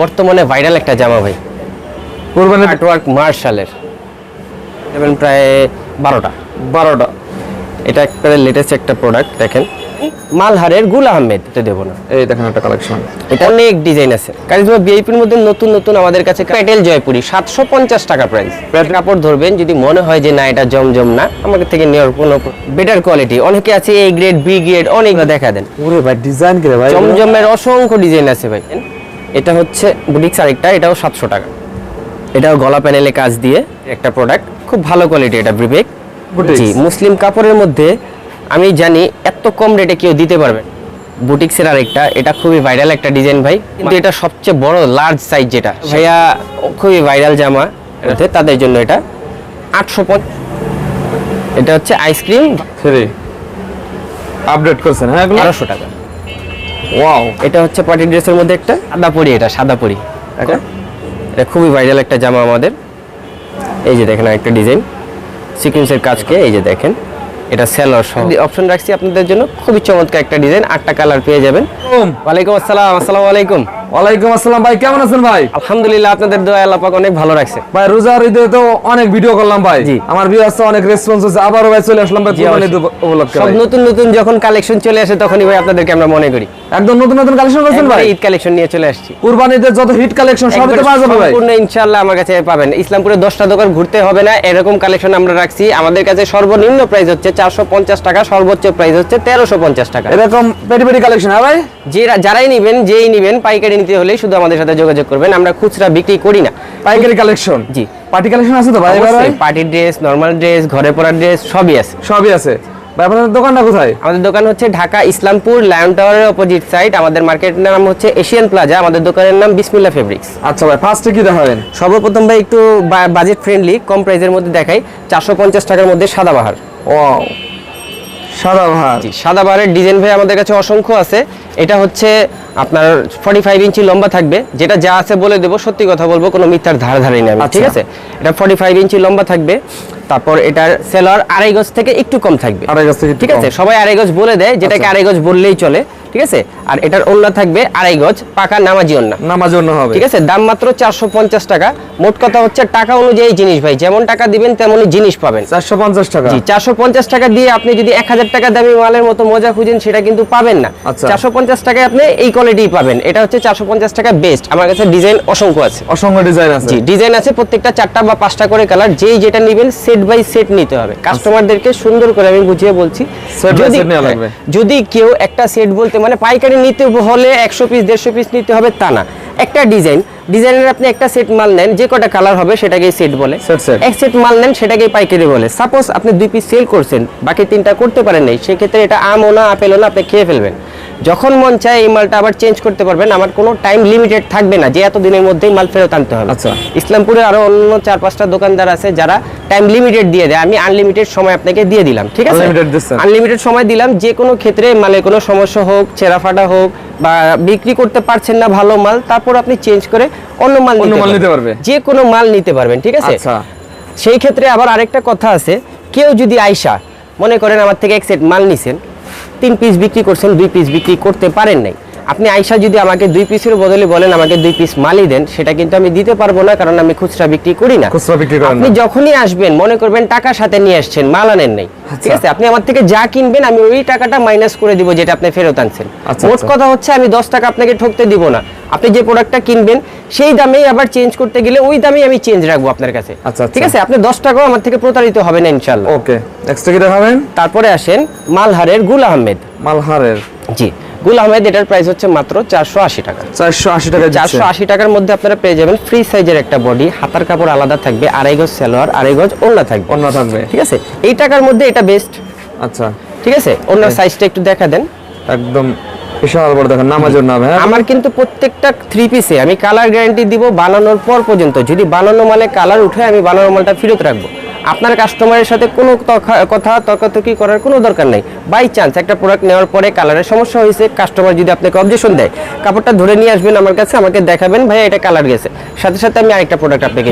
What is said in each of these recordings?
বর্তমানে ভাইরাল একটা জামা ভাই। কোরবানি আর্টওয়ার্ক মার্শালের এবং প্রায় বারোটা। বারোটা। এটা একবারে লেটেস্ট একটা প্রোডাক্ট দেখেন। মালহারের গুল আহমেদ তো দেবো না। এই দেখেন একটা কালেকশন এটা অনেক ডিজাইন আছে। কারিজমা বিআইপির মধ্যে নতুন নতুন আমাদের কাছে প্যাটেল জয়পুরি সাতশো পঞ্চাশ টাকা প্রাইস কাপড় ধরবেন যদি মনে হয় যে না এটা জমজম না আমাদের থেকে নেওয়ার কোনো বেটার কোয়ালিটি অনেকে আছে এ গ্রেড বি গ্রেড অনেক দেখা দেন। ওরে ভাই ডিজাইন করে ভাই? জমজমের অসংখ্য ডিজাইন আছে ভাই। এটা হচ্ছে বুটিক্স আরেকটা এটাও সাতশো টাকা। এটাও গলা প্যানেলে কাজ দিয়ে একটা প্রোডাক্ট খুব ভালো কোয়ালিটি এটা। জি মুসলিম কাপড়ের মধ্যে আমি জানি এত কম রেটে কেউ দিতে পারবে। বুটিক্সের আরেকটা এটা খুবই ভাইরাল একটা ডিজাইন ভাই। কিন্তু এটা সবচেয়ে বড় লার্জ সাইজ যেটা। ভাইয়া খুবই ভাইরাল জামা তাদের জন্য এটা আটশো এটা হচ্ছে আইসক্রিম আপডেট করছেন হ্যাঁ বারোশো টাকা। ওয়াও এটা হচ্ছে পার্টি ড্রেসের মধ্যে একটা সাদা পরি এটা সাদা পরি। এটা এটা খুবই ভাইরাল একটা জামা আমাদের। এই যে দেখেন একটা ডিজাইন সিকুয়েন্সের কাজকে এই যে দেখেন এটা সেলর সহ। অপশন রাখছি আপনাদের জন্য। খুবই চমৎকার একটা ডিজাইন আটটা কালার পেয়ে যাবেন। ওয়ালাইকুম আসসালাম আসসালামু আলাইকুম। ওয়ালাইকুম আসসালাম ভাই কেমন আছেন ভাই? আলহামদুলিল্লাহ আপনাদের দোয়া আল্লাহ পাক অনেক ভালো রাখছে। ভাই রোজার ঈদে তো অনেক ভিডিও করলাম ভাই। আমার ভিউ আসছে অনেক রেসপন্স হচ্ছে আবারও ভাই চলে আসলাম ভাই কোরবানি উপলক্ষে সব নতুন নতুন যখন কালেকশন চলে আসে তখনই ভাই আপনাদেরকে আমরা মনে করি। একদম নতুন নতুন কালেকশন করছেন ভাই? ঈদ কালেকশন নিয়ে চলে আসছি। যত হিট কালেকশন সবই তো পাওয়া যাবে ভাই। সম্পূর্ণ ইনশাআল্লাহ আমার কাছে পাবেন। ইসলামপুরে দশটা দোকান ঘুরতে হবে না এরকম কালেকশন আমরা রাখছি। আমাদের কাছে সর্বনিম্ন প্রাইস হচ্ছে চারশো পঞ্চাশ টাকা সর্বোচ্চ প্রাইস হচ্ছে তেরোশো পঞ্চাশ টাকা। এরকম পেটি পেটি কালেকশন হ্যাঁ ভাই? যারাই নিবেন যেই নিবেন পাইকারি নিতে হলে শুধু আমাদের সাথে যোগাযোগ করবেন আমরা খুচরা বিক্রি করি না। পাইকারি কালেকশন? জি। পার্টি কালেকশন আছে তো ভাই ভাই পার্টি ড্রেস নর্মাল ড্রেস ঘরে পরার ড্রেস সবই আছে। সবই আছে। আপনাদের দোকানটা কোথায়? আমাদের দোকান হচ্ছে ঢাকা ইসলামপুর লায়ন টাওয়ারের অপোজিট সাইড আমাদের মার্কেটের নাম হচ্ছে এশিয়ান প্লাজা। আমাদের দোকানের নাম বিসমিল্লা ফেব্রিক্স আচ্ছা ভাই ফার্স্টে কি দেখাবেন? সর্বপ্রথম ভাই একটু বাজেট ফ্রেন্ডলি কম প্রাইসের মধ্যে দেখাই। চারশো পঞ্চাশ টাকার মধ্যে সাদাবাহার ওয়াও সাদা জি সাদাবাহারের ডিজাইন ভাই আমাদের কাছে অসংখ্য আছে। এটা হচ্ছে আপনার ফর্টি ফাইভ ইঞ্চি লম্বা থাকবে। যেটা যা আছে বলে দেবো সত্যি কথা বলব কোনো মিথ্যার ধার ধারে না ঠিক আচ্ছা। আছে? এটা ফর্টি ফাইভ ইঞ্চি লম্বা থাকবে। তারপর এটার সেলার আড়াই গজ থেকে একটু কম থাকবে। আড়াই গজ থেকে ঠিক আছে? সবাই আড়াই গজ বলে দেয় যেটাকে আচ্ছা। আড়াই গজ বললেই চলে। ঠিক আছে? আর এটার ওন্না থাকবে আড়াই গজ পাকা নামাজি ওন্না নামাজ জন্য হবে। ঠিক আছে? দাম মাত্র চারশো পঞ্চাশ টাকা। মোট কথা হচ্ছে টাকা অনুযায়ী জিনিস ভাই। যেমন টাকা দিবেন তেমনই জিনিস পাবেন। চারশো পঞ্চাশ টাকা। জি চারশো পঞ্চাশ টাকা দিয়ে আপনি যদি এক হাজার টাকা দামি মালের মতো মজা খুঁজেন সেটা কিন্তু পাবেন না। আচ্ছা। চারশো পঞ্চাশ টাকায় আপনি এই কোয়ালিটি পাবেন। এটা হচ্ছে চারশো পঞ্চাশ টাকা বেস্ট আমার কাছে ডিজাইন অসংখ্য আছে। অসংখ্য ডিজাইন আছে। জি ডিজাইন আছে প্রত্যেকটা চারটা বা পাঁচটা করে কালার যেই যেটা নেবেন সেট বাই সেট নিতে হবে। কাস্টমারদেরকে সুন্দর করে আমি বুঝিয়ে বলছি নেওয়া যদি কেউ একটা সেট বলতে মানে পাইকারি নিতে হলে একশো পিস দেড়শো পিস নিতে হবে তা না। একটা ডিজাইন ডিজাইনের আপনি একটা সেট মাল নেন যে কটা কালার হবে সেটাকেই সেট বলে। এক সেট মাল নেন সেটাকেই পাইকারি বলে। সাপোজ আপনি দুই পিস সেল করছেন বাকি তিনটা করতে পারেন নাই সেক্ষেত্রে এটা আম ও না আপেল ও না আপনি খেয়ে ফেলবেন। যখন মন চায় এই মালটা আবার চেঞ্জ করতে পারবেন আমার কোনো টাইম লিমিটেড থাকবে না যে এত দিনের মধ্যেই মাল ফেরত আনতে হবে আচ্ছা। ইসলামপুরে আরও অন্য চার পাঁচটা দোকানদার আছে যারা টাইম লিমিটেড দিয়ে দেয় আমি আনলিমিটেড সময় আপনাকে দিয়ে দিলাম ঠিক আছে। আনলিমিটেড সময় দিলাম যে কোনো ক্ষেত্রে মালে কোনো সমস্যা হোক ছেঁড়া ফাটা হোক বা বিক্রি করতে পারছেন না ভালো মাল তারপর আপনি চেঞ্জ করে অন্য মাল নিতে পারবেন। যে কোনো মাল নিতে পারবেন ঠিক আছে আচ্ছা সেই ক্ষেত্রে আবার আরেকটা কথা আছে কেউ যদি আইসা মনে করেন আমার থেকে এক সেট মাল নিছেন তিন পিস বিক্রি করছেন দুই পিস বিক্রি করতে পারেন নাই। আপনি আইসা যদি আমাকে দুই পিসের বদলে বলেন আমাকে দুই পিস মালই দেন সেটা কিন্তু আমি দিতে পারব না কারণ আমি খুচরা বিক্রি করি না। খুচরা বিক্রি করেন আপনি যখনই আসবেন মনে করবেন টাকা সাথে নিয়ে আসছেন মাল আনেন নাই। ঠিক আচ্ছা। আছে? আপনি আমার থেকে যা কিনবেন আমি ওই টাকাটা মাইনাস করে দিব যেটা আপনি ফেরত আনছেন। আচ্ছা, মোট আচ্ছা। কথা হচ্ছে আমি দশ টাকা আপনাকে ঠকতে দিব না। আপনি যে প্রোডাক্টটা কিনবেন সেই দামেই আবার চেঞ্জ করতে গেলে ওই দামেই আমি চেঞ্জ রাখব আপনার কাছে। আচ্ছা, আচ্ছা। ঠিক আছে? আপনি দশ টাকাও আমার থেকে প্রতারিত হবেন না ইনশাল্লাহ ওকে নেক্সট কি দেখাবেন। তারপরে আসেন মালহারের গুল আহমেদ। মালহারের। জি গুল আহমেদ এটার প্রাইস হচ্ছে মাত্র চারশো আশি টাকা। চারশো আশি টাকা চারশো আশি টাকার মধ্যে আপনারা পেয়ে যাবেন ফ্রি সাইজের একটা বডি হাতার কাপড় আলাদা থাকবে আড়াই গজ সালোয়ার আড়াই গজ ওড়না থাকবে। অন্য থাকবে। ঠিক আছে? এই টাকার মধ্যে এটা বেস্ট আচ্ছা। ঠিক আছে? অন্য সাইজটা একটু দেখা দেন। একদম বিশাল বড় দেখেন, নামাজের নাম হ্যাঁ? আমার কিন্তু প্রত্যেকটা থ্রি পিসে আমি কালার গ্যারান্টি দিব বানানোর পর পর্যন্ত। যদি বানানো মালে কালার উঠে, আমি বানানো মালটা ফেরত রাখব। আপনার কাস্টমারের সাথে কোনো কথা তর্কাতর্কি করার কোনো দরকার নেই। বাই চান্স একটা প্রোডাক্ট নেওয়ার পরে কালারের সমস্যা হয়েছে কাস্টমার যদি আপনাকে অবজেকশন দেয় কাপড়টা ধরে নিয়ে আসবেন আমার কাছে আমাকে দেখাবেন ভাই এটা কালার গেছে। সাথে সাথে আমি আরেকটা প্রোডাক্ট আপনাকে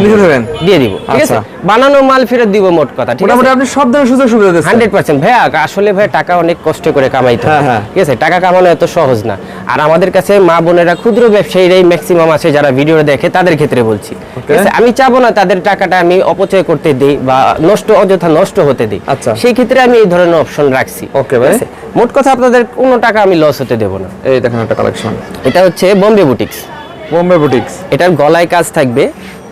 দিয়ে দিব ঠিক আছে? আচ্ছা। বানানো মাল ফেরত দিব মোট কথা ঠিক আছে? আপনি সব ধরনের সুযোগ সুবিধা দিচ্ছেন। Hundred percent. ভাইয়া আসলে ভাই টাকা অনেক কষ্ট করে কামাইতে হয় হ্যাঁ, হ্যাঁ। ঠিক আছে? টাকা কামানো এত সহজ না। আর আমাদের কাছে মা বোনেরা ক্ষুদ্র ব্যবসায়ীরাই ম্যাক্সিমাম আছে যারা ভিডিও দেখে তাদের ক্ষেত্রে বলছি ঠিক আছে? আমি চাবো না তাদের টাকাটা আমি অপচয় করতে দিই বা নষ্ট অযথা নষ্ট হতে দিই। আচ্ছা। সেই ক্ষেত্রে আমি এই ধরনের অপশন রাখছি। Okay, ভাই। মোট কথা আপনাদের কোনো টাকা আমি লস হতে দেবো না। এই দেখেন একটা কালেকশন এটা হচ্ছে বোম্বে বুটিক্স বোম্বে বুটিক্স এটার গলায় কাজ থাকবে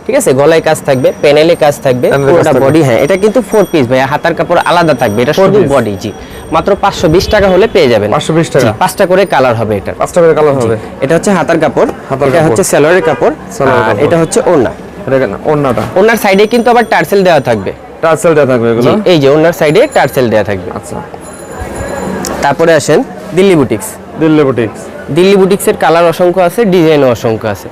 ঠিক আছে? গলায় কাজ থাকবে প্যানেলে কাজ থাকবে পুরোটা বডি হ্যাঁ এটা কিন্তু ফোর পিস ভাই হাতার কাপড় আলাদা থাকবে এটা শুধু বডি জি। মাত্র পাঁচশো বিশ টাকা হলে পেয়ে যাবেন। 520 টাকা? পাঁচটা করে কালার হবে এটা পাঁচটা করে কালার হবে। এটা হচ্ছে হাতার কাপড় এটা হচ্ছে সেলোয়ারের কাপড় সালোয়ারের আর কাপড়। এটা হচ্ছে ওড়না। ওন্নাটা ওনার সাইডে কিন্তু আবার টার্সেল দেওয়া থাকবে। টার্সেল দেওয়া থাকবে এগুলো? এই যে ওনার সাইডে টার্সেল দেওয়া থাকবে। আচ্ছা। তারপরে আসেন দিল্লি বুটিক্স। দিল্লি বুটিক্স। দিল্লি বুটিক্সের কালার অসংখ্য আছে ডিজাইনও অসংখ্য আছে।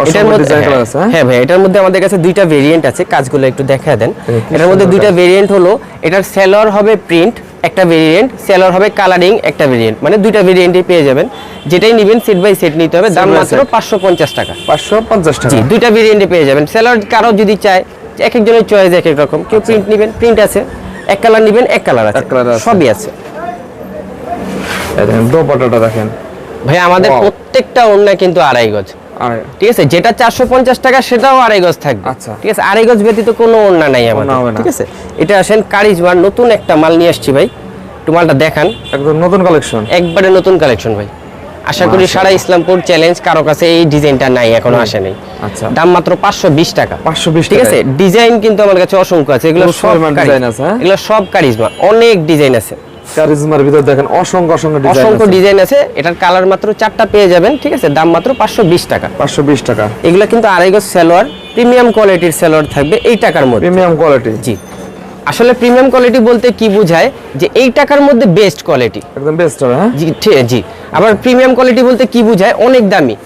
অসংখ্য design হ্যাঁ? হ্যাঁ? ভাই এটার মধ্যে আমাদের কাছে দুইটা ভেরিয়েন্ট আছে কাজগুলো একটু দেখা দেন। এটার মধ্যে দুইটা ভেরিয়েন্ট হলো এটার সেলর হবে প্রিন্ট একটা ভেরিয়েন্ট সেলর হবে কালারিং একটা ভেরিয়েন্ট মানে দুইটা ভেরিয়েন্টই পেয়ে যাবেন। যেটাই নেবেন সেট বাই সেট নিতে হবে। দাম মাত্র পাঁচশো পঞ্চাশ টাকা। পাঁচশো পঞ্চাশ টাকা। দুইটা ভেরিয়েন্টে পেয়ে যাবেন। সেলর কারও যদি চায় এক একজনের চয়েস এক এক রকম। কেউ প্রিন্ট নেবেন প্রিন্ট আছে। এক কালার নেবেন এক কালার আছে। সবই আছে। এই দোপাটাটা দেখেন। ভাই আমাদের প্রত্যেকটা ওড়না কিন্তু আড়াই গজ। ঠিক আছে যেটা চারশো পঞ্চাশ টাকা সেটাও আড়াই গজ থাকবে। আচ্ছা। ঠিক আছে আড়াই গজ ব্যতীত কোনো ওড়না নাই আমাদের ঠিক আছে? এটা আসেন কারিজমার নতুন একটা মাল নিয়ে আসছি ভাই। একটু মালটা দেখান। একদম নতুন কালেকশন একবারে নতুন কালেকশন ভাই। আশা করি সারা ইসলামপুর চ্যালেঞ্জ কারও কাছে এই ডিজাইনটা নাই এখনও আসে নাই। আচ্ছা। দাম মাত্র পাঁচশো বিশ টাকা। 520 ঠিক আছে? ডিজাইন কিন্তু আমার কাছে অসংখ্য আছে। এগুলো সব কারি- আছে, হ্যাঁ? এগুলো সব কারিজমা অনেক ডিজাইন আছে। কারিজমার ভিতর দেখেন অসংখ্য অসংখ্য ডিজাইন অসংখ্য ডিজাইন আছে। এটার কালার মাত্র চারটা পেয়ে যাবেন ঠিক আছে? দাম মাত্র পাঁচশো বিশ টাকা। পাঁচশো বিশ টাকা। এগুলো কিন্তু আড়াই গজ সালোয়ার প্রিমিয়াম কোয়ালিটির সালোয়ার থাকবে এই টাকার মধ্যে। প্রিমিয়াম কোয়ালিটি জি। আসলে প্রিমিয়াম কোয়ালিটি বলতে কি বোঝায়? যে এই টাকার মধ্যে বেস্ট কোয়ালিটি একদম বেস্ট হবে হ্যাঁ? জি জি। আবার প্রিমিয়াম কোয়ালিটি বলতে কি বোঝায়? অনেক দামি।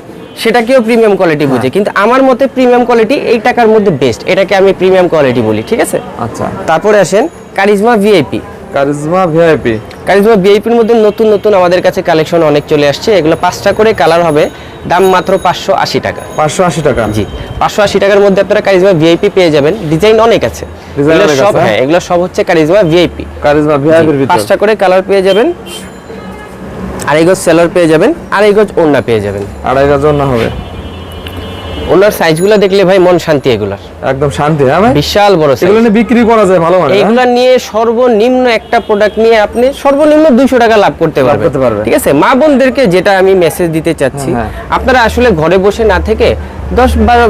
সেটাকেও প্রিমিয়াম কোয়ালিটি বুঝে কিন্তু আমার মতে প্রিমিয়াম কোয়ালিটি এই টাকার মধ্যে বেস্ট এটাকে আমি প্রিমিয়াম কোয়ালিটি বলি ঠিক আছে? আচ্ছা। তারপরে আসেন charisma VIP charisma VIP charisma ভিআইপির মধ্যে নতুন নতুন আমাদের কাছে কালেকশন অনেক চলে আসছে। এগুলো পাঁচটা করে কালার হবে। দাম মাত্র পাঁচশো আশি টাকা। পাঁচশো আশি টাকা। জি পাঁচশো আশি টাকার মধ্যে আপনারা কারিজমা ভিআইপি পেয়ে যাবেন। ডিজাইন অনেক আছে। সব আছে, হ্যাঁ? এগুলো সব হচ্ছে কারিজমা ভিআইপি কারিজমা ভিআইপির ভিতর। পাঁচটা করে কালার পেয়ে যাবেন। আড়াই গজ সেলার পেয়ে যাবেন। আড়াই গজ ওড়না পেয়ে যাবেন। আড়াই গাজন না হবে। ওনার সাইজগুলো দেখলে ভাই মন শান্তি এগুলার। একদম শান্তি হ্যাঁ ভাই? বিশাল বড় সাইজ এগুলো নিয়ে বিক্রি করা যায় ভালো মানে এগুলো নিয়ে সর্বনিম্ন একটা প্রোডাক্ট নিয়ে আপনি সর্বনিম্ন দুইশো টাকা লাভ করতে পারবেন। করতে পারবেন। ঠিক আছে? মা বোনদেরকে যেটা আমি মেসেজ দিতে চাচ্ছি হ্যাঁ, আপনারা আসলে ঘরে বসে না থেকে দশ বারো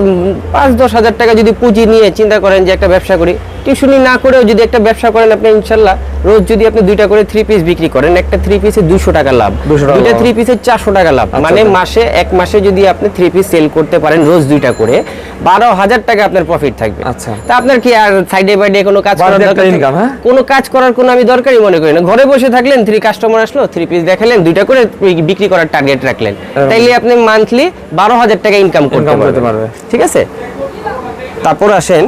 পাঁচ দশ হাজার টাকা যদি পুঁজি নিয়ে চিন্তা করেন যে একটা ব্যবসা করি টিউশনি না করেও যদি একটা ব্যবসা করেন আপনি ইনশাল্লাহ রোজ যদি আপনি দুইটা করে থ্রি পিস বিক্রি করেন একটা থ্রি পিসে দুশো টাকা লাভ 200 টাকা দুইটা থ্রি পিসে চারশো টাকা লাভ। মানে আচ্ছা। মাসে এক মাসে যদি আপনি থ্রি পিস সেল করতে পারেন রোজ দুইটা করে বারো হাজার টাকা আপনার প্রফিট থাকবে। আচ্ছা। তা আপনার কি আর সাইডে বাইডে কোনো কাজ করার হ্যাঁ? কোনো কাজ করার কোনো আমি দরকারই মনে করি না। ঘরে বসে থাকলেন থ্রি কাস্টমার আসলো থ্রি পিস দেখালেন দুইটা করে বিক্রি করার টার্গেট রাখলেন। তাইলে আপনি মান্থলি বারো হাজার টাকা ইনকাম করতে পারবেন। পারবে। ঠিক আছে? তারপর আসেন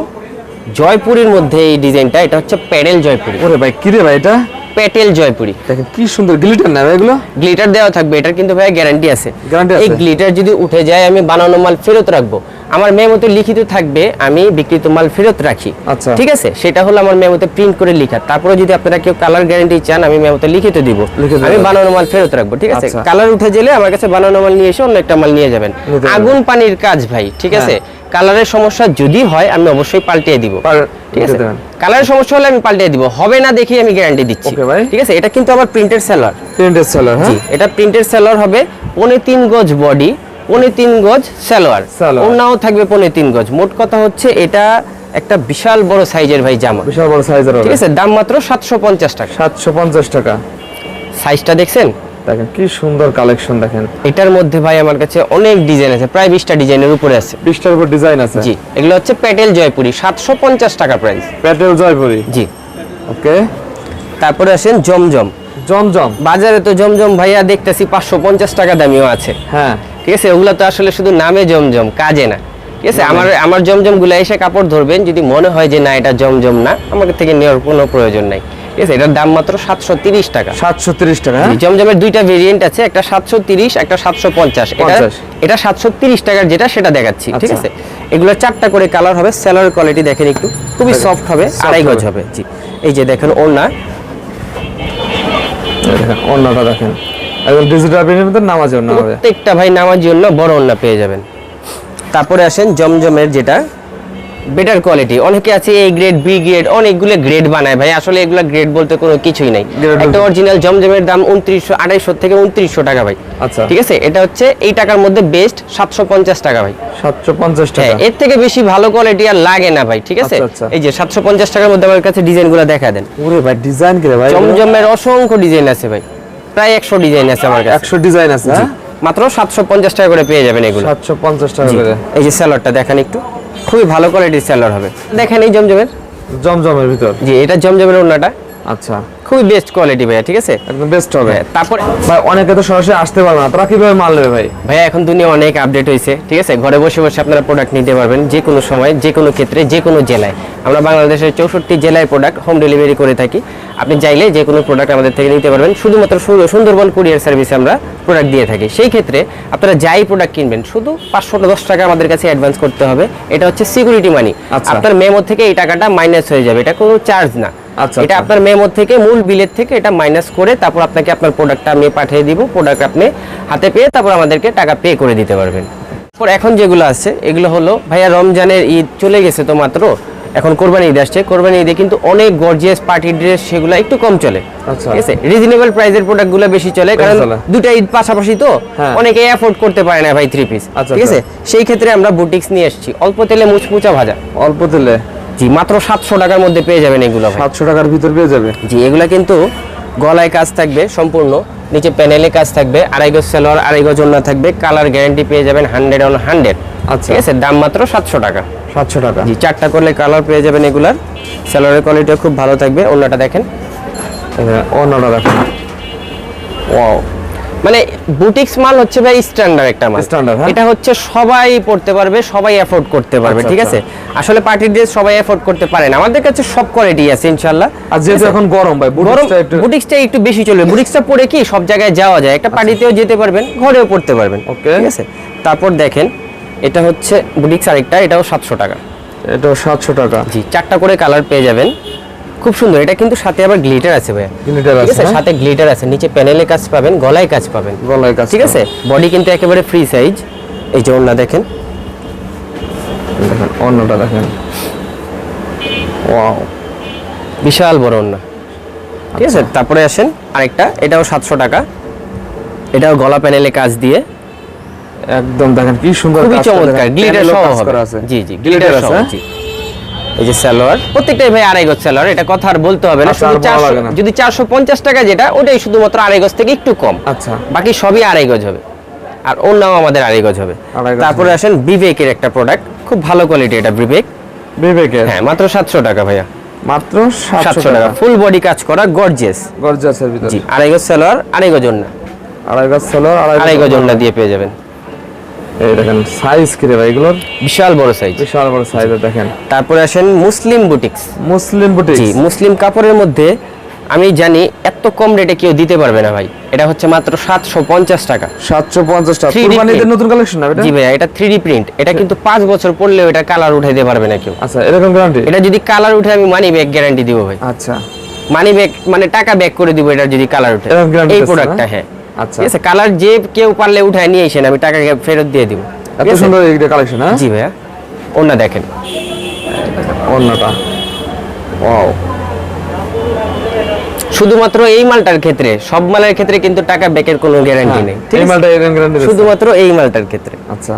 জয়পুরীর মধ্যে এই ডিজাইনটা এটা হচ্ছে প্যাডেল জয়পুরি। ওরে ভাই কি রে ভাই এটা? প্যাটেল জয়পুরি। দেখেন কি সুন্দর গ্লিটার না এগুলো। গ্লিটার দেওয়া থাকবে এটার কিন্তু ভাই গ্যারান্টি আছে। Guarantee আছে? এই গ্লিটার যদি উঠে যায় আমি বানানো মাল ফেরত রাখব। আমার মেমোতে লিখিত থাকবে আমি বিক্রিত মাল ফেরত রাখি। আচ্ছা। ঠিক আছে? সেটা হলো আমার মেমোতে প্রিন্ট করে লেখা। তারপরে যদি আপনারা কেউ কালার গ্যারান্টি চান আমি মেমোতে লিখিত দিব। আমি বানানো মাল ফেরত রাখব ঠিক আছে? আচ্ছা। কালার উঠে গেলে আমার কাছে বানানো মাল নিয়ে এসে অন্য একটা মাল নিয়ে যাবেন। আগুন পানির কাজ ভাই ঠিক আছে? কালারের সমস্যা যদি হয় আমি অবশ্যই পাল্টিয়ে দিব। ঠিক আছে? কালারের সমস্যা হলে আমি পাল্টিয়ে দিব। হবে না দেখি আমি গ্যারান্টি দিচ্ছি। ঠিক আছে? এটা কিন্তু আমার প্রিন্টেড সেলার প্রিন্টেড সেলার হ্যাঁ? এটা প্রিন্টেড সেলোয়ার হবে পনে তিন গজ বডি পনে তিন গজ সালোয়ার সালোয়ার। ওনাও থাকবে পনে তিন গজ। মোট কথা হচ্ছে এটা একটা বিশাল বড় সাইজের ভাই জামা। বিশাল বড় সাইজের ঠিক আছে? দাম মাত্র সাতশো পঞ্চাশ টাকা। সাতশো পঞ্চাশ টাকা। সাইজটা দেখছেন? দেখেন কি সুন্দর কালেকশন দেখেন। এটার মধ্যে ভাই আমার কাছে অনেক ডিজাইন আছে প্রায় বিশটা ডিজাইনের উপরে আছে। বিশটার উপর ডিজাইন আছে? জি এগুলো হচ্ছে প্যাটেল জয়পুরি সাতশো পঞ্চাশ টাকা প্রাইস প্যাটেল জয়পুরি জি। ওকে। তারপরে আসেন জমজম। জমজম? বাজারে তো জমজম ভাইয়া দেখতেছি পাঁচশো পঞ্চাশ টাকা দামিও আছে। হ্যাঁ। ঠিক আছে ওগুলো তো আসলে শুধু নামে জমজম কাজে না। ঠিক আছে আমার আমার জমজমগুলা এসে কাপড় ধরবেন যদি মনে হয় যে না এটা জমজম না আমাকে থেকে নেওয়ার কোনো প্রয়োজন নাই। ঠিক আছে এটার দাম মাত্র সাতশো তিরিশ টাকা। সাতশো তিরিশ টাকা হ্যাঁ? জমজমের দুইটা ভেরিয়েন্ট আছে একটা সাতশো তিরিশ একটা সাতশো পঞ্চাশ। এটা এটা সাতশো তিরিশ টাকার যেটা সেটা দেখাচ্ছি ঠিক আচ্ছা। আছে? এগুলো চারটা করে কালার হবে সেলার কোয়ালিটি দেখেন একটু। খুবই সফট হবে আড়াই গজ হবে। জি। এই যে দেখেন ওড়না। এই দেখেন। ডিজিটাল প্রিন্টের মধ্যে নামাজ অন্য হবে। প্রত্যেকটা ভাই নামার জন্য বড় ওড়না পেয়ে যাবেন। তারপরে আসেন জমজমের যেটা বেটার কোয়ালিটি অনেকে আছে এ গ্রেড বি গ্রেড অনেকগুলো গ্রেড বানায় ভাই। আসলে এগুলো গ্রেড বলতে কোনো কিছুই নাই। একটা অরিজিনাল জমজমের দাম উনত্রিশশো আড়াইশো থেকে উনত্রিশশো টাকা ভাই। আচ্ছা। ঠিক আছে? এটা হচ্ছে এই টাকার মধ্যে বেস্ট সাতশো পঞ্চাশ টাকা ভাই। সাতশো পঞ্চাশ হ্যাঁ টাকা এর থেকে বেশি ভালো কোয়ালিটি আর লাগে না ভাই ঠিক আছে? আচ্ছা, আচ্ছা। এই যে সাতশো পঞ্চাশ টাকার মধ্যে আমার কাছে ডিজাইনগুলো দেখা দেন। ওরে ভাই ডিজাইন কি ভাই? জমজমের অসংখ্য ডিজাইন আছে ভাই। প্রায় একশো ডিজাইন আছে আমার কাছে। একশো ডিজাইন আছে হ্যাঁ? মাত্র সাতশো পঞ্চাশ টাকা করে পেয়ে যাবেন এগুলো। সাতশো পঞ্চাশ টাকা করে। এই যে স্যালাডটা দেখেন একটু। খুবই ভালো কোয়ালিটির সেলার হবে। দেখেন এই জমজমের। জমজমের ভিতর। জি এটা জমজমের ওড়নাটা। আচ্ছা। খুবই বেস্ট কোয়ালিটি ভাইয়া ঠিক আছে? একদম বেস্ট হবে। হ্যাঁ, তারপরে ভাই অনেকে তো সরাসরি আসতে পারবে না তারা কীভাবে মাল নেবে ভাই? ভাইয়া এখন দুনিয়া অনেক আপডেট হয়েছে ঠিক আছে? ঘরে বসে বসে আপনারা প্রোডাক্ট নিতে পারবেন যে কোনো সময় যে কোনো ক্ষেত্রে যে কোনো জেলায়। আমরা বাংলাদেশের চৌষট্টি জেলায় প্রোডাক্ট হোম ডেলিভারি করে থাকি। আপনি চাইলে যে কোনো প্রোডাক্ট আমাদের থেকে নিতে পারবেন। শুধুমাত্র সুন্দরবন কুরিয়ার সার্ভিসে আমরা প্রোডাক্ট দিয়ে থাকি। সেই ক্ষেত্রে আপনারা যাই প্রোডাক্ট কিনবেন শুধু পাঁচশো দশ টাকা আমাদের কাছে অ্যাডভান্স করতে হবে। এটা হচ্ছে সিকিউরিটি মানি আচ্ছা। আপনার মেমো থেকে এই টাকাটা মাইনাস হয়ে যাবে। এটা কোনো চার্জ না। এটা আচ্ছা। আপনার মেমো থেকে মূল বিলের থেকে এটা মাইনাস করে তারপর আপনাকে আপনার প্রোডাক্টটা আমি পাঠিয়ে দিব প্রোডাক্ট আপনি হাতে পেয়ে তারপর আমাদেরকে টাকা পে করে দিতে পারবেন তারপর এখন যেগুলো আছে এগুলো হলো ভাইয়া রমজানের ঈদ চলে গেছে তো মাত্র এখন কোরবানি ঈদ আসছে কোরবানি ঈদে কিন্তু অনেক গর্জিয়াস পার্টি ড্রেস সেগুলো একটু কম চলে আচ্ছা। ঠিক আছে রিজনেবল প্রাইসের প্রোডাক্টগুলো বেশি চলে কারণ। দুটা ঈদ পাশাপাশি তো হ্যাঁ। অনেকে অ্যাফোর্ড করতে পারে না ভাই থ্রি পিস আচ্ছা, ঠিক আছে আচ্ছা। সেই ক্ষেত্রে আমরা বুটিক্স নিয়ে এসেছি অল্প তেলে মুচমুচা ভাজা অল্প তেলে জি মাত্র সাতশো টাকার মধ্যে পেয়ে যাবেন এগুলো সাতশো টাকার ভিতর পেয়ে যাবে। জি এগুলো কিন্তু গলায় কাজ থাকবে সম্পূর্ণ। নিচে প্যানেলে কাজ থাকবে আড়াই গজ সেলোয়ার আড়াই গজ ওড়না থাকবে কালার গ্যারান্টি পেয়ে যাবেন হান্ড্রেড অন হান্ড্রেড। আচ্ছা। ঠিক আছে দাম মাত্র সাতশো টাকা। সাতশো টাকা। জি চারটা করলে কালার পেয়ে যাবেন এগুলার। সেলোয়ারের কোয়ালিটিও খুব ভালো থাকবে ওড়নাটা দেখেন। অন্যটা দেখেন। ওয়াও। মানে বুটিক্স মাল হচ্ছে ভাই স্ট্যান্ডার্ড একটা মাল। হ্যাঁ? এটা হচ্ছে সবাই পড়তে পারবে সবাই এফোর্ড করতে পারবে আচ্ছা, ঠিক আচ্ছা। আছে? আসলে পার্টি ড্রেস সবাই অ্যাফোর্ড করতে পারে না। আমাদের কাছে সব কোয়ালিটি আছে ইনশাল্লাহ আর যেহেতু এখন গরম ভাই বুটিক্সটা একটু বুটিক্সটা একটু বেশি চলবে। বুটিক্সটা পরে কি সব জায়গায় যাওয়া যায়। একটা পার্টিতেও যেতে পারবেন ঘরেও পড়তে পারবেন ওকে ঠিক আছে? তারপর দেখেন এটা হচ্ছে বুটিক্স আরেকটা এটাও সাতশো টাকা। এটা সাতশো টাকা। জি চারটা করে কালার পেয়ে যাবেন। খুব সুন্দর। এটা কিন্তু সাথে আবার গ্লিটার আছে ভাই Glitter ঠিক আছে? সাথে গ্লিটার আছে। নিচে প্যানেলে কাজ পাবেন গলায় কাজ পাবেন। গলায় কাজ ঠিক আছে? বডি কিন্তু একেবারে ফ্রি সাইজ এই যে ওড়না দেখেন। দেখেন অন্যটা দেখেন। ওয়াও। বিশাল বড় ওড়না। ঠিক আছে? আচ্ছা। তারপরে আসেন আরেকটা। এটাও সাতশো টাকা। এটাও গলা প্যানেলে কাজ দিয়ে। একদম দেখেন কি সুন্দর খুবই চমৎকার। গ্লিটার সহ। জি জি। গ্লিটার আছে, সহ হ্যাঁ? জি। এই যে সালোয়ার প্রত্যেকটাই ভাই আড়াই গজ সালোয়ার এটা কথা আর বলতে হবে না আচ্ছা, শুধু আর বলা 400 লাগে না। যদি চারশো পঞ্চাশ টাকা যেটা ওটাই শুধুমাত্র আড়াই গজ থেকে একটু কম আচ্ছা বাকি সবই আড়াই গজ হবে আর অন্যও আমাদের আড়াই গজ হবে তারপরে আসেন বিবেকের একটা প্রোডাক্ট খুব ভালো কোয়ালিটি এটা বিবেক বিবেকের হ্যাঁ মাত্র সাতশো টাকা ভাইয়া মাত্র সাতশো সাতশো টাকা টাকা ফুল বডি কাজ করা গর্জিয়াস গর্জাসের ভিতর জি আড়াই গজ সালোয়ার আড়াই গজ ওড়না আড়াই গাছ ছিল আড়াই গজ ওড়না দিয়ে পেয়ে যাবেন এই দেখেন সাইজ কি রে ভাই এগুলোর? বিশাল বড় সাইজ বিশাল বড় সাইজ দেখেন। তারপরে আসেন মুসলিম বুটিক্স মুসলিম বুটিক জি মুসলিম কাপড়ের মধ্যে আমি জানি এত কম রেটে কেউ দিতে পারবে না ভাই। এটা হচ্ছে মাত্র টাকা। টাকা। কুরবানিদের নতুন কালেকশন না এটা? জি ভাইয়া এটা থ্রি প্রিন্ট এটা কিন্তু পাঁচ বছর পরলেও এটা কালার উঠাইতে পারবে না কেউ। আচ্ছা এরকম গ্যারান্টি এটা যদি কালার উঠে আমি মানি ব্যাগ গ্যারান্টি দিব ভাই। আচ্ছা। মানি ব্যাগ মানে টাকা ব্যাক করে দিব এটা যদি কালার উঠে। এই প্রোডাক্টটা হ্যাঁ। আচ্ছা। ঠিক আছে কালার যে কেউ পারলে উঠায় নিয়ে এসেন আমি টাকা ফেরত দিয়ে দিব। এত সুন্দর এই কালেকশন হ্যাঁ? জি ভাইয়া দেখেন। ওয়াও শুধুমাত্র এই মালটার ক্ষেত্রে সব মালের ক্ষেত্রে কিন্তু টাকা ব্যাকের কোনো গ্যারান্টি নেই। এই মালটা গ্যারান্টি শুধুমাত্র এই মালটার ক্ষেত্রে। আচ্ছা।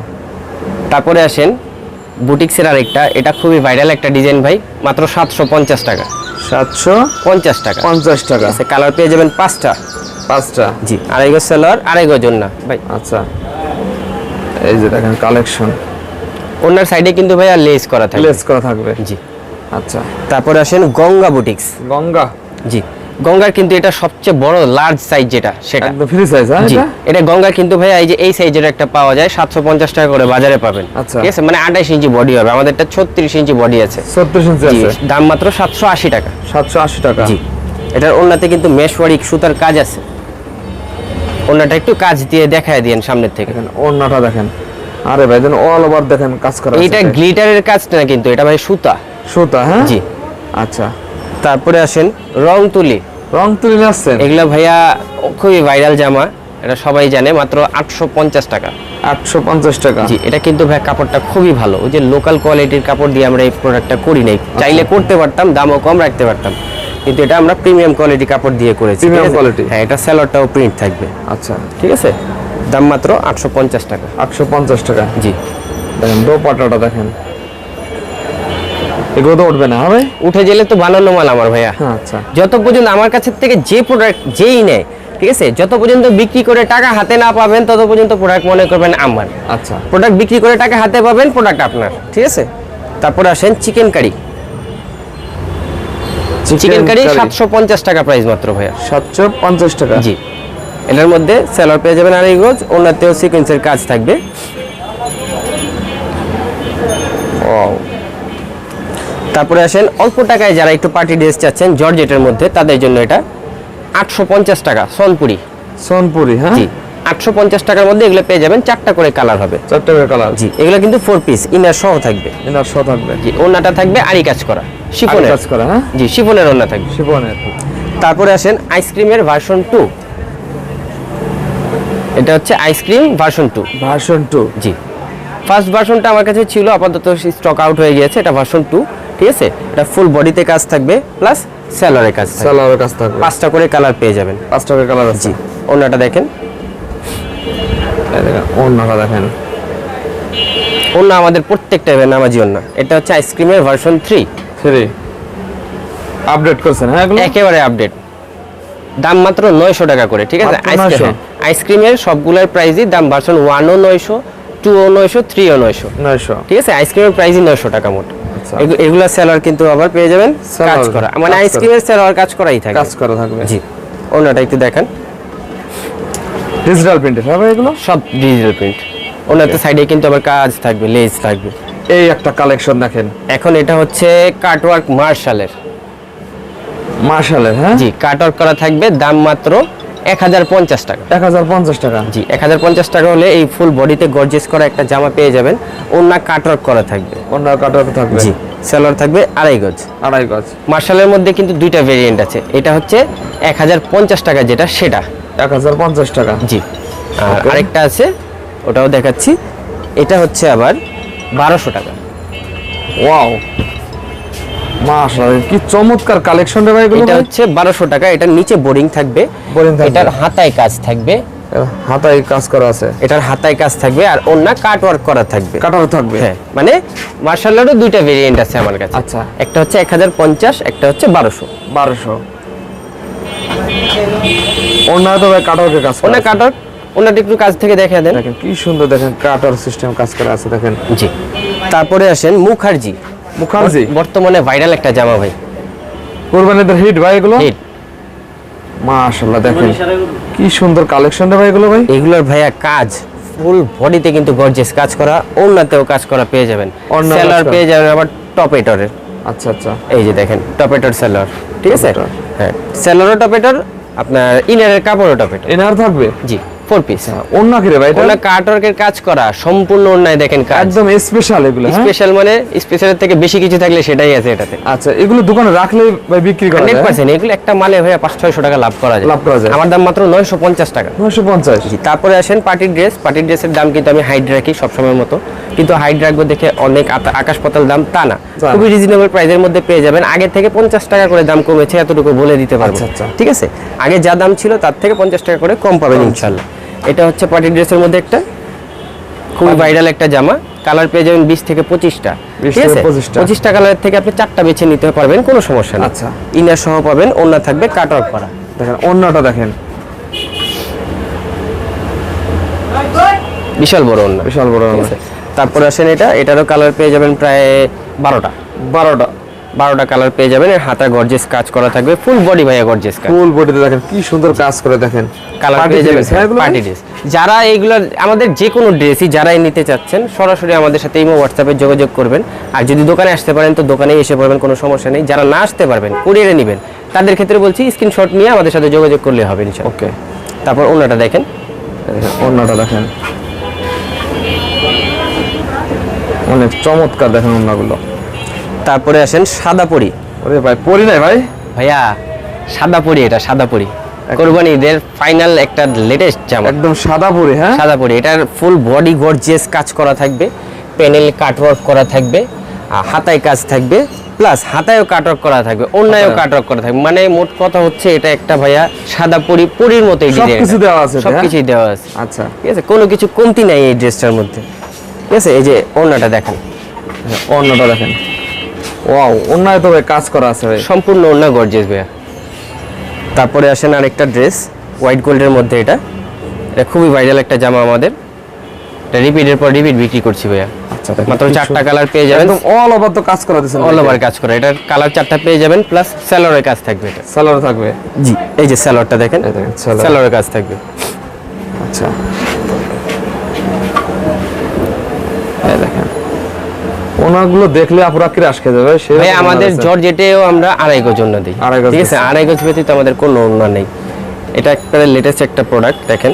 তারপরে আসেন বুটিক্সের আরেকটা এটা খুবই ভাইরাল একটা ডিজাইন ভাই মাত্র সাতশো পঞ্চাশ টাকা। সাতশো পঞ্চাশ টাকা। পঞ্চাশ টাকা। কালার পেয়ে যাবেন পাঁচটা। পাঁচটা? জি। আড়াই গজ সেলোয়ার আড়াই গজ ওন্না ভাই। আচ্ছা। এই যে দেখেন কালেকশন ওনার সাইডে কিন্তু ভাই আর লেস করা থাকে লেস করা থাকবে। জি। আচ্ছা। তারপরে আসেন গঙ্গা বুটিক্স গঙ্গা? জি। গঙ্গার কিন্তু এটা সবচেয়ে বড় লার্জ সাইজ যেটা সেটা। একদম ফ্রি সাইজ হ্যাঁ এটা? এটা গঙ্গা কিন্তু ভাইয়া এই যে এই সাইজের একটা পাওয়া যায় সাতশো পঞ্চাশ টাকা করে বাজারে পাবেন। আচ্ছা। ঠিক আছে? মানে আঠাইশ ইঞ্চি বডি হবে। আমাদেরটা ছত্রিশ ইঞ্চি বডি আছে। সত্তর ইঞ্চি আছে? দাম মাত্র সাতশো আশি টাকা। সাতশো আশি টাকা। জি। এটার কিন্তু মেশওয়ারিক সুতার কাজ আছে। ওনাটা একটু কাজ দিয়ে দেখায় দিয়েন সামনের থেকে। দেখেন দেখেন। আরে ভাই দেন অল ওভার দেখেন কাজ করা এটা গ্লিটারের কাজ না কিন্তু এটা ভাই সুতা। সুতা হ্যাঁ? জি। আচ্ছা। তারপরে আসেন রং তুলি। রং তুলি আসছেন? এগুলো ভাইয়া খুবই ভাইরাল জামা এটা সবাই জানে মাত্র আটশো পঞ্চাশ টাকা। আটশো পঞ্চাশ টাকা। জি এটা কিন্তু ভাই কাপড়টা খুবই ভালো ওই যে লোকাল কোয়ালিটির কাপড় দিয়ে আমরা এই প্রোডাক্টটা করি নাই। চাইলে করতে পারতাম দামও কম রাখতে পারতাম। কিন্তু এটা আমরা প্রিমিয়াম কোয়ালিটি কাপড় দিয়ে করেছি Premium কোয়ালিটি হ্যাঁ এটা স্যালোয়ারটাও প্রিন্ট থাকবে। আচ্ছা। ঠিক আছে? দাম মাত্র আটশো পঞ্চাশ টাকা। আটশো পঞ্চাশ টাকা? জি। দেখেন দোপাটাটা দেখেন। এগুলো তো উঠবে না ভাই উঠে গেলে তো বানানো মাল আমার ভাইয়া। হ্যাঁ আচ্ছা। যত পর্যন্ত আমার কাছে থেকে যে প্রোডাক্ট যেই নেয় ঠিক আছে? যত পর্যন্ত বিক্রি করে টাকা হাতে না পাবেন তত পর্যন্ত প্রোডাক্ট মনে করবেন আমার। আচ্ছা। প্রোডাক্ট বিক্রি করে টাকা হাতে পাবেন প্রোডাক্ট আপনার ঠিক আছে? তারপরে আসেন চিকেন কারি চিকেন কারি সাতশো পঞ্চাশ টাকা প্রাইস মাত্র ভাইয়া। সাতশো পঞ্চাশ টাকা? জি। এটার মধ্যে সেলার পেয়ে যাবেন আড়াই গজ ওনাতেও সিকোয়েন্সের কাজ থাকবে। Wow. তারপরে আসেন অল্প টাকায় যারা একটু পার্টি ড্রেস চাচ্ছেন জর্জেটের মধ্যে তাদের জন্য এটা আটশো পঞ্চাশ টাকা সোনপুরি। সোনপুরি হ্যাঁ? জি। আটশো পঞ্চাশ টাকার মধ্যে এগুলো পেয়ে যাবেন। চারটা করে কালার হবে। চারটে করে কালার। জি এগুলো কিন্তু ফোর পিস ইনার সহ থাকবে। এনার শো থাকবে। জি ওনাটা থাকবে আরি কাজ করা। শিফনের। কাজ করা হ্যাঁ? জি শিফনের ওনা থাকবে। শিপনের তারপরে আসেন আইসক্রিমের ভার্সন টু এটা হচ্ছে ice cream version two version two জি। ফার্স্ট ভার্সনটা আমার কাছে ছিল আপাতত স্টক আউট হয়ে গিয়েছে এটা ভার্সন টু ঠিক আছে? এটা ফুল বডিতে কাজ থাকবে প্লাস স্যালারে কাজ থাকবে। সালোয়ারের কাজ থাকবে। পাঁচটা করে কালার পেয়ে যাবেন। পাঁচটা করে কালার আছে। জি ওনাটা দেখেন। দেখেন ওড়নাটা দেখেন। ওনা আমাদের প্রত্যেকটা নামাজি ওনা এটা হচ্ছে আইসক্রিমের ভার্সন থ্রি থ্রি আপডেট করছেন হ্যাঁ একেবারে আপডেট দাম মাত্র নয়শো টাকা করে ঠিক আছে? আইসক্রিম- 900? আইসক্রিমের সবগুলোর প্রাইসই দাম ভার্সন ওয়ানও নয়শো টুও নয়শো থ্রিও নয়শো। নয়শো। ঠিক আছে? আইসক্রিমের প্রাইসই নয়শো টাকা মোট। আচ্ছা। এগু- এগুলা সেলার কিন্তু আবার পেয়ে যাবেন। কাজ করা। মানে আইসক্রিমের সেলার কাজ করাই থাকে। কাজ করা থাকবে। জি। ওনাটা একটু দেখেন। ডিজিটাল প্রিন্টের হবে এগুলো? সব ডিজিটাল প্রিন্ট ওনাতে সাইডে কিন্তু আবার কাজ থাকবে লেজ থাকবে। এই একটা কালেকশন দেখেন। এখন এটা হচ্ছে কাটওয়ার্ক মার্শালের মার্শালের হ্যাঁ? জি কাটওয়ার্ক করা থাকবে দাম মাত্র এক হাজার পঞ্চাশ টাকা। এক হাজার পঞ্চাশ টাকা। জি এক হাজার পঞ্চাশ টাকা হলে এই ফুল বডিতে গর্জেস করা একটা জামা পেয়ে যাবেন। ওনা কাটওয়ার্ক করা থাকবে। অন্য কাটার থাকবে। জি সেলার থাকবে আড়াই গজ। আড়াই গজ। মার্শালের মধ্যে কিন্তু দুইটা ভেরিয়েন্ট আছে। এটা হচ্ছে এক হাজার পঞ্চাশ টাকা যেটা সেটা। এক হাজার পঞ্চাশ টাকা। জি। আর আরেকটা আছে ওটাও দেখাচ্ছি। এটা হচ্ছে আবার বারোশো টাকা। ওয়াও কি চমৎকার কালেকশন রে ভাই এটা হচ্ছে 1200 টাকা এটার নিচে বোরিং থাকবে। এটার হাতায় কাজ থাকবে। হাতায় কাজ করা আছে। এটার হাতায় কাজ থাকবে আর ওন্না কাট ওয়ার্ক করা থাকবে। কাটার থাকবে। হ্যাঁ মানে মার্শাল্লারও দুইটা ভেরিয়েন্ট আছে আমার কাছে। আচ্ছা। একটা হচ্ছে 1050 একটা হচ্ছে 1200 1200 ওনা তো ভাই কাটারকে কাজ করে ওনা কাটার ওনাটা একটু কাজ থেকে দেখা দেন। দেখেন কি সুন্দর দেখেন কাটার সিস্টেম কাজ করা আছে দেখেন। জি। তারপরে আসেন মুখার্জি। মুখার্জি? বর্তমানে ভাইরাল একটা জামা ভাই। কোরবানিদের হিট ভাই এগুলো? হিট মাশাআল্লাহ দেখেন। কি সুন্দর কালেকশন রে ভাই এগুলো ভাই। এগুলোর ভাইয়া কাজ ফুল বডিতে কিন্তু গর্জিয়াস কাজ করা ওনাতেও কাজ করা পেয়ে যাবেন। সেলার পেয়ে যাবেন আবার টপেটরের আচ্ছা আচ্ছা। এই যে দেখেন টপেটর সেলার ঠিক আছে? হ্যাঁ। সেলারও টপেটর আপনার ইনারের কাপড়টা টপেটর ইনার থাকবে? জি। ফোর পিস অন্য কি রে ভাই এটা কাটওয়ার্কের কাজ করা সম্পূর্ণ অন্যায় দেখেন কাজ। একদম স্পেশাল এগুলো হ্যাঁ। স্পেশাল মানে স্পেশালের থেকে বেশি কিছু থাকলে সেটাই আছে এটাতে। আচ্ছা এগুলো দোকানে রাখলে ভাই বিক্রি করা যায়? এগুলো একটা মালে ভাইয়া পাঁচ ছয়শো টাকা লাভ করা যায়। লাভ করা যায়। আমার দাম মাত্র নয়শো পঞ্চাশ টাকা। নয়শো পঞ্চাশ। জি তারপরে আসেন পার্টির ড্রেস। পার্টির ড্রেসের দাম কিন্তু আমি হাইড রাখি সব সবসময়ের মতো। কিন্তু হাইড রাখব দেখে অনেক আকাশ পাতাল দাম তা না। খুবই রিজনেবল প্রাইসের মধ্যে পেয়ে যাবেন। আগে থেকে পঞ্চাশ টাকা করে দাম কমেছে এতটুকু বলে দিতে পারব। আচ্ছা, আচ্ছা। ঠিক আছে। আগে যা দাম ছিল তার থেকে পঞ্চাশ টাকা করে কম পাবেন ইনশাল্লাহ। এটা হচ্ছে পার্টি ড্রেসের মধ্যে একটা। খুবই ভাইরাল একটা জামা। কালার পেয়ে যাবেন বিশ থেকে পঁচিশটা। 20 ঠিক আছে? পঁচিশটা। কালার থেকে আপনি চারটা বেছে নিতে পারবেন কোনো সমস্যা নেই। আচ্ছা। ইনার সহ পাবেন অন্য থাকবে কাট অফ করা। দেখেন অন্যটা দেখেন। বিশাল বড় অন্য বিশাল বড়? তারপরে আসেন এটা এটারও কালার পেয়ে যাবেন প্রায় বারোটা। বারোটা। বারোটা কালার পেয়ে যাবেন এর হাতা গর্জেস কাজ করা থাকবে ফুল বডি ভাইয়া গর্জেস কাজ। ফুল বডিতে দেখেন কি সুন্দর কাজ করে দেখেন। কালার পেয়ে যাবেন dress, হ্যাঁ, পার্টি ড্রেস যারা এইগুলো আমাদের যে কোনো ড্রেসই যারাই নিতে চাচ্ছেন সরাসরি আমাদের সাথে ইমো হোয়াটসঅ্যাপে যোগাযোগ করবেন। আর যদি দোকানে আসতে পারেন তো দোকানেই এসে পড়বেন কোনো সমস্যা নেই। যারা না আসতে পারবেন কুরিয়ারে নেবেন। তাদের ক্ষেত্রে বলছি স্ক্রিনশট নিয়ে আমাদের সাথে যোগাযোগ করলে হবে ইনশাআল্লাহ ওকে তারপর অন্যটা দেখেন। অন্যটা দেখেন। অনেক চমৎকার দেখেন অন্যগুলো। তারপরে আসেন সাদা পরি ওরে ভাই পরি নাই ভাই? ভাইয়া সাদা পরি এটা সাদা পরি কোরবানি ঈদের ফাইনাল একটা লেটেস্ট জামা। একদম সাদা পরি হ্যাঁ? সাদা পরি এটার ফুল বডি গর্জিয়াস কাজ করা থাকবে প্যানেল কাটওয়ার্ক করা থাকবে আর হাতায় কাজ থাকবে প্লাস হাতায়ও কাটওয়ার্ক করা থাকবে অন্যায়ও। কাটওয়ার্ক করা থাকবে। মানে মোট কথা হচ্ছে এটা একটা ভাইয়া সাদা পরি পরির মতোই ডিজাইন সবকিছু দেওয়া আছে হ্যাঁ? কিছুই দেওয়া আছে। আচ্ছা। ঠিক আছে কোনো কিছু কমতি নাই এই ড্রেসটার মধ্যে। ঠিক আছে এই যে ওড়নাটা দেখেন। অন্যটা দেখেন। ওয়াও অন্যায় তো ভাই কাজ করা আছে ভাই। সম্পূর্ণ ওড়না গর্জিয়াস ভাইয়া। তারপরে আসেন আরেকটা ড্রেস হোয়াইট গোল্ডের মধ্যে এটা। এটা খুবই ভাইরাল একটা জামা আমাদের। এটা রিপিটের পর রিপিট বিক্রি করছি ভাইয়া। আচ্ছা মাত্র চারটা কালার পেয়ে যাবেন। অল ওভার তো কাজ করা দিয়েছেন অল ওভার কাজ করা। এটার কালার চারটা পেয়ে যাবেন প্লাস স্যালোরের কাজ থাকবে এটা। সালোয়ার থাকবে। জি এই যে এই দেখেন, স্যালোরের কাজ থাকবে। আচ্ছা এই দেখেন ওনাগুলো দেখলে আপুরা কি খেয়ে যাবে ভাই আমাদের জর্জেটেও আমরা আড়াই গজ অন্য দিই। ঠিক আছে। আড়াই গজ ব্যতীত আমাদের কোনো অন্য নেই। এটা একবারে লেটেস্ট একটা প্রোডাক্ট দেখেন।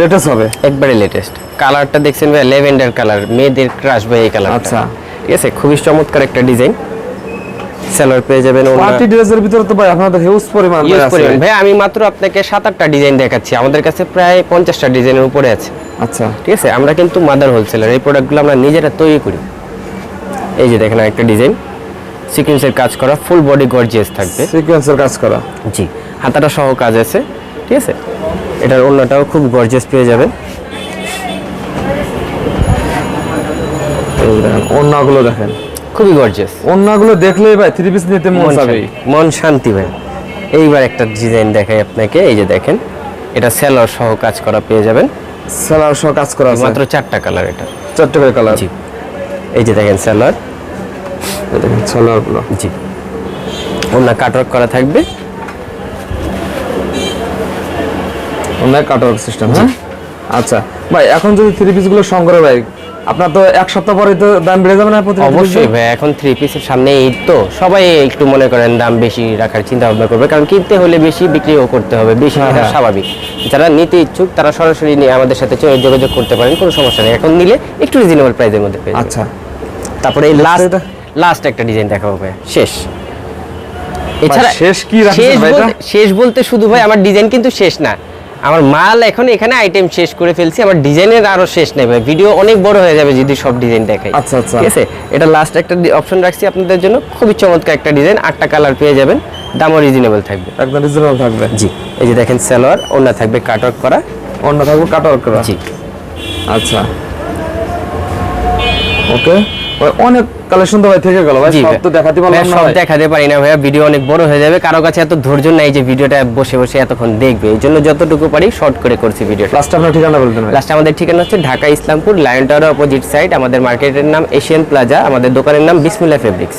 লেটেস্ট হবে? একবারে লেটেস্ট কালারটা দেখছেন ভাই লেভেন্ডার কালার মেয়েদের ক্রাশ ভাই এই কালার আচ্ছা। ঠিক আছে? খুবই চমৎকার একটা ডিজাইন স্যালোয়ার পেয়ে যাবেন পার্টি ড্রেসের ভিতরে তো ভাই আপনাদের হিউজ পরিমাণ ভাই ইউজ আছে। ভাই আমি মাত্র আপনাকে সাত আটটা ডিজাইন দেখাচ্ছি। আমাদের কাছে প্রায় পঞ্চাশটা ডিজাইনের উপরে আছে। আচ্ছা। ঠিক আছে? আমরা কিন্তু মাদার হোলসেলার এই প্রোডাক্টগুলো আমরা নিজেরা তৈরি করি। এই যে দেখেন একটা ডিজাইন সিকুয়েন্সের কাজ করা ফুল বডি গর্জিয়াস থাকবে। সিকোয়েন্সের কাজ করা। জি হাতাটা সহ কাজ আছে। ঠিক আছে? এটার অন্যটাও খুব গর্জিয়াস পেয়ে যাবেন। ওন্নাগুলো দেখেন। খুবই গর্জিয়াস ওন্নাগুলো দেখলেই ভাই থ্রি পিস নিতে মন চাবে। মন শান্তি ভাই। এইবার একটা ডিজাইন দেখাই আপনাকে এই যে দেখেন এটা সেলর সহ কাজ করা পেয়ে যাবেন। সালোয়ার সহ কাজ করা আছে। মাত্র চারটা কালার এটা। চারটে করে কালার জি। এই যে দেখেন সেলর দেখেন সালোয়ারগুলো জি। ওনার কাটওয়ার্ক করা থাকবে। অনেক কাটওয়ার্ক সিস্টেম হ্যাঁ? আচ্ছা ভাই এখন যদি থ্রি পিসগুলো সংগ্রহ ভাই আপনার তো এক সপ্তাহ পরে তো দাম বেড়ে যাবে না অবশ্যই ভাই এখন থ্রি পিসের সামনে ঈদ তো সবাই একটু মনে করেন দাম বেশি রাখার চিন্তা ভাবনা করবে কারণ কিনতে হলে বেশি বিক্রিও করতে হবে বেশি হ্যাঁ, হ্যাঁ। স্বাভাবিক। যারা নিতে ইচ্ছুক তারা সরাসরি নিয়ে আমাদের সাথে যোগাযোগ করতে পারেন কোনো সমস্যা নেই। এখন নিলে একটু রিজনেবল প্রাইসের মধ্যে পেয়ে আচ্ছা। তারপরে এই লাস্ট লাস্ট একটা ডিজাইন দেখাবো ভাই শেষ। এছাড়া শেষ কি শেষ বলতে শুধু ভাই আমার ডিজাইন কিন্তু শেষ না। আমার মাল এখন এখানে আইটেম শেষ করে ফেলছি আমার ডিজাইনের আরও শেষ নেই ভাই। ভিডিও অনেক বড় হয়ে যাবে যদি সব ডিজাইন দেখাই। আচ্ছা, আচ্ছা। ঠিক আছে? এটা লাস্ট একটা অপশন রাখছি আপনাদের জন্য। খুবই চমৎকার একটা ডিজাইন আটটা কালার পেয়ে যাবেন। দামও রিজনেবল থাকবে। একদম রিজনেবল থাকবে। জি এই যে দেখেন সালোয়ার ওনা থাকবে কাটওয়ার্ক করা। অন্য থাকবে কাটওয়ার্ক করা। জি। আচ্ছা। ওকে অনেক কালেকশন তো ভাই থেকে গেল ভাই সব তো দেখাতে পারলাম না সব দেখাতে পারি না ভাইয়া ভিডিও অনেক বড় হয়ে যাবে। কারও কাছে এত ধৈর্য নাই যে ভিডিওটা বসে বসে এতক্ষণ দেখবে। এই জন্য যতটুকু পারি শর্ট করে করছি ভিডিওটা লাস্ট আপনার ঠিকানা বলতেন ভাই লাস্ট আমাদের ঠিকানা হচ্ছে Dhaka Islampur lion tower opposite side আমাদের মার্কেটের নাম এশিয়ান প্লাজা আমাদের দোকানের নাম বিসমিল্লা ফেব্রিক্স